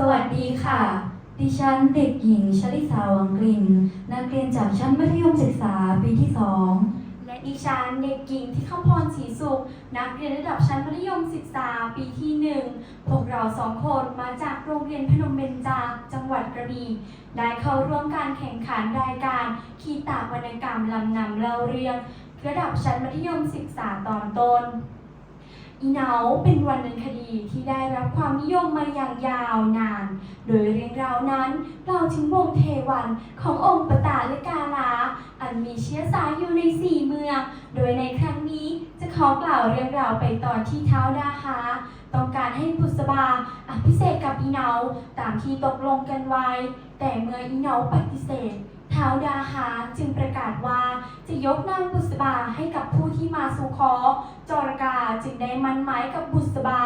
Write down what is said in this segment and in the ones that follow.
สวัสดีค่ะ ดิฉันเด็กหญิงชลิสาวังกลิ่น นักเรียนจากชั้นมัธยมศึกษาปีที่สองและดิฉันเด็กหญิงที่ข้าพรศรีสุข นักเรียนระดับชั้นมัธยมศึกษาปีที่หนึ่งพวกเราสองคนมาจากโรงเรียนพนมเบญจาจังหวัดกระบี่ได้เข้าร่วมการแข่งขันรายการขีตาวรรณกรรมลำนำเล่าเรื่อง ระดับชั้นมัธยมศึกษาตอนต้น อีเหนาเป็นวรรณคดีที่ได้รับความนิยมมาอย่างยาวนาน โดยเรื่องราวนั้นเราถึงวงเทวันขององค์ปตาและกาลา อันมีเชื้อสายอยู่ในสี่เมือง โดยในครั้งนี้จะขอกล่าวเรื่องราวไปตอนที่เท้าดาฮาต้องการให้บุษบาอภิเษกกับอีเหนาตามที่ตกลงกันไว้ แต่เมื่ออีเหนาปฏิเสธ ท้าวดาฮาจึงประกาศว่าจะยกนางบุษบาให้กับผู้ที่มาสู่ขอ จรกาจึงได้มันหมายกับบุษบา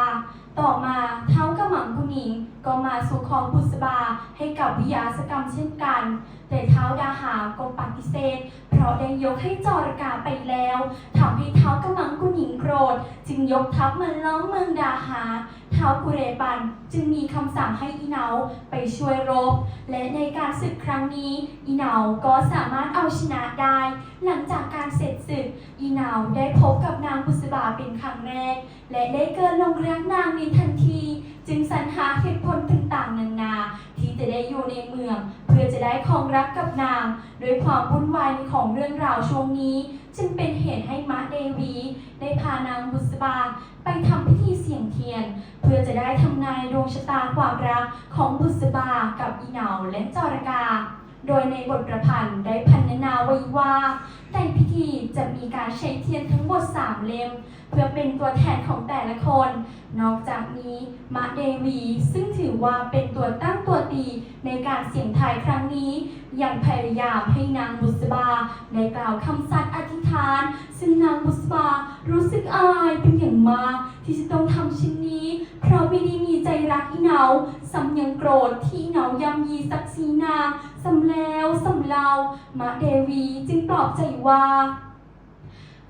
ต่อมาเท้ากระหม่อมผู้หญิงก็มาสู่ขอบุษบาให้กับวิยาสกรรมเช่นกัน แต่เท้าดาหาก็ปฏิเสธ เพราะได้ยกให้จรกาไปแล้วทำให้เท้ากำลังกุหญิงโกรธ จึงยกทัพมาล้อมเมืองดาหา ท้าวกุเรปัน จึงมีคำสั่งให้อีเนาไปช่วยรบ และในการศึกครั้งนี้อีเนาก็สามารถเอาชนะได้ หลังจากการเสร็จศึกอีเนาได้พบกับนางบุษบาเป็นครั้งแรก และได้เกิดลงรักนางในทันที จึงสรรหาเหตุผลต่างๆนานาที่จะได้อยู่ในเมือง เพื่อจะได้ครองรักกับนางโดยความวุ่นวายของเรื่องราวช่วงนี้ จึงเป็นเหตุให้มะเดวี ได้พานางบุษบาไปทำพิธีเสี่ยงเทียน พื่อจะได้ทำนายดวงชะตาความรักของบุษบากับอีเหนาและจรกา โดยในบทประพันธ์ได้พรรณนาไว้ว่า ในพิธีจะมีการใช้เทียนทั้งหมด 3 เล่ม เพื่อเป็นตัวแทนของแต่ละคน นอกจากนี้มะเดวี ซึ่งถือว่าเป็นตัวตั้งตัวตีในการเสี่ยงทายครั้งนี้ยังพยายามให้นางบุษบาได้กล่าวคำสัตย์อธิษฐาน ซึ่งนางบุษบารู้สึกอายเป็นอย่างมากที่จะต้องทำเช่นนี้ เพราะไม่ได้มีใจรักอีเหนาซ้ำยังโกรธที่เหนายำยีศักดิ์ศรีนางซ้ำแล้วซ้ำเล่ามะเดวีจึงปลอบใจว่า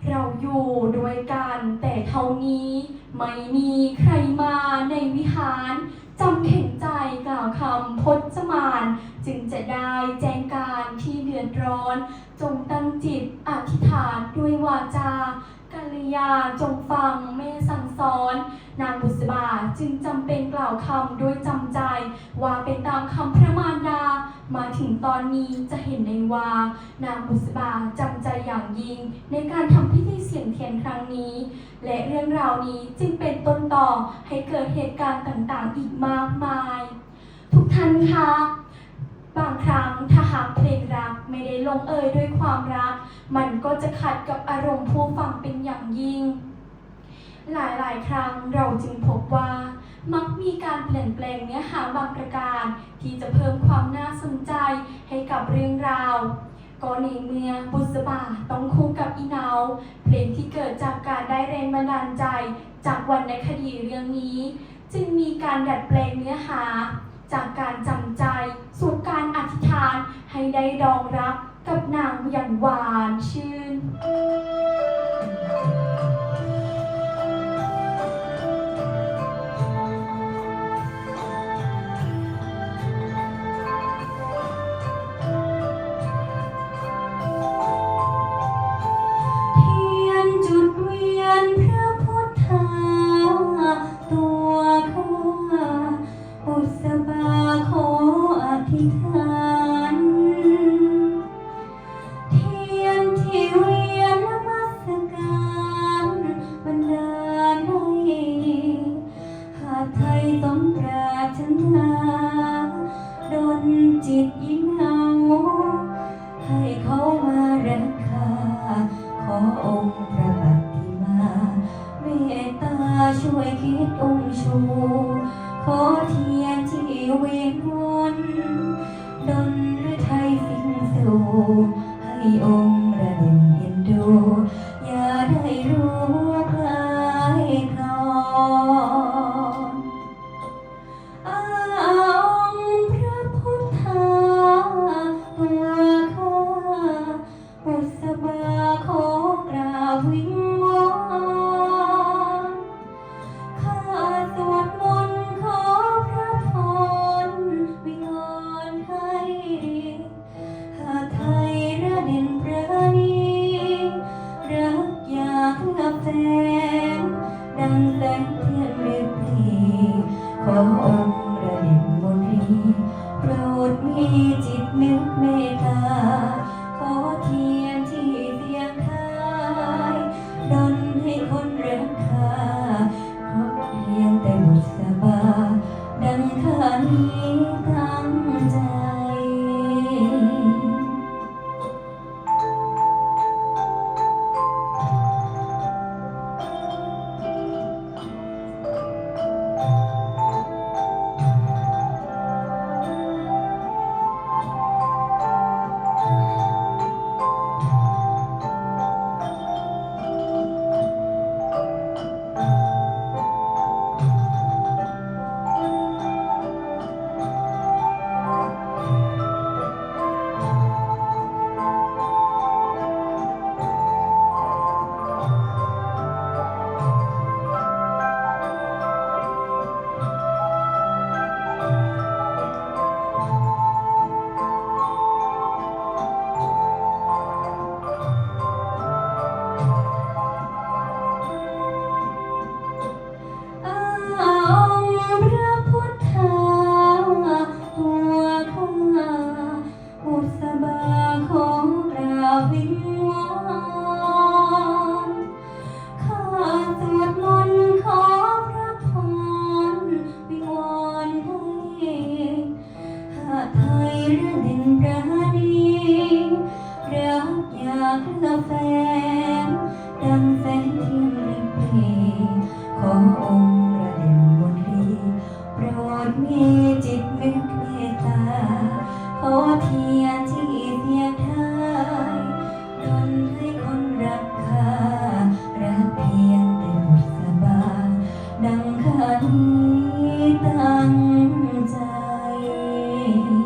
เราอยู่ด้วยกันแต่เท่านี้ ไม่มีใครมาในวิหารจำเข็นใจกล่าวคำพจมาน จึงจะได้แจ้งการที่เดือดร้อน จงตั้งจิตอธิษฐานด้วยวาจากัลยาจงฟังแม่สั่งสอน นางบุษบาจึงจำเป็นกล่าวคำด้วยจำใจ ว่าเป็นตามคำพระมารดา มาถึงตอนนี้จะเห็นในว่า นางบุษบาจำใจอย่างยิ่ง ในการทำพิธีเสี่ยงเทียนครั้งนี้ และเรื่องราวนี้จึงเป็นต้นต่อให้เกิดเหตุการณ์ต่างๆ อีกมากมาย ทุกท่านคะบางครั้งถ้าหากเพลงรักไม่ได้ลงเอยด้วยความรัก มันก็จะขัดกับอารมณ์ผู้ฟังเป็นอย่างยิ่ง หลายๆ ครั้งเราจึงพบว่า มักมีการเปลี่ยนแปลงเนื้อหาบางประการ ที่จะเพิ่มความน่าสนใจให้กับเรื่องราวก็ในเมื่อบุษบาต้องคู่กับอีเนาเพลงที่เกิดจากการได้แรงบันดาลใจ จากวรรณคดีเรื่องนี้ จึงมีการดัดแปลงเนื้อหา จากการจำใจ สู่การอธิษฐานให้ได้ดองรักกับนางอย่างหวานชื่น อองค์พระปฏิมาเมตตาช่วยคิดองค์ชู ขอเทียนที่เวียนวน 음 หาไทยระดินรานีรักอยากละแฟนดังแสงเทียมรีขอองค์ระดินบนรีโปรดมีจิตเมตตาขอเทียน You.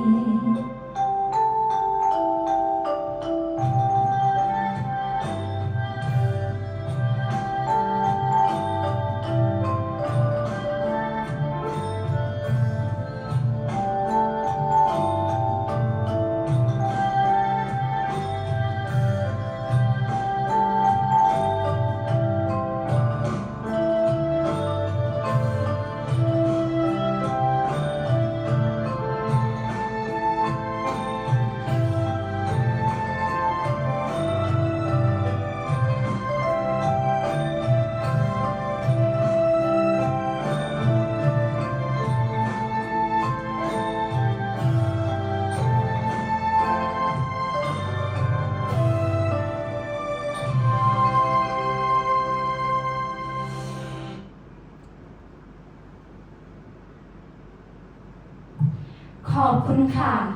ค่ะ